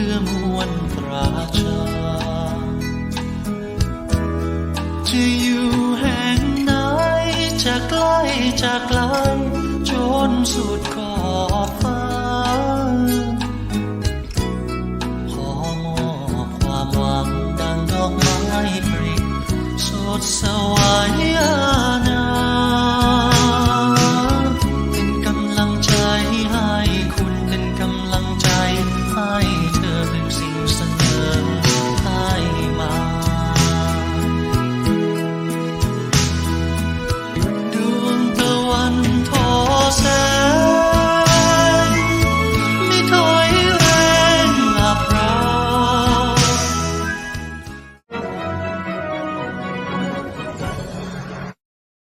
พื่อมวลประชาจะอยู่แห่งไหนจะใกล้จะไกลจนสุดขอบฟ้า ขอมอบความหวังดังดอกไม้ปริสดสวายา Senhor.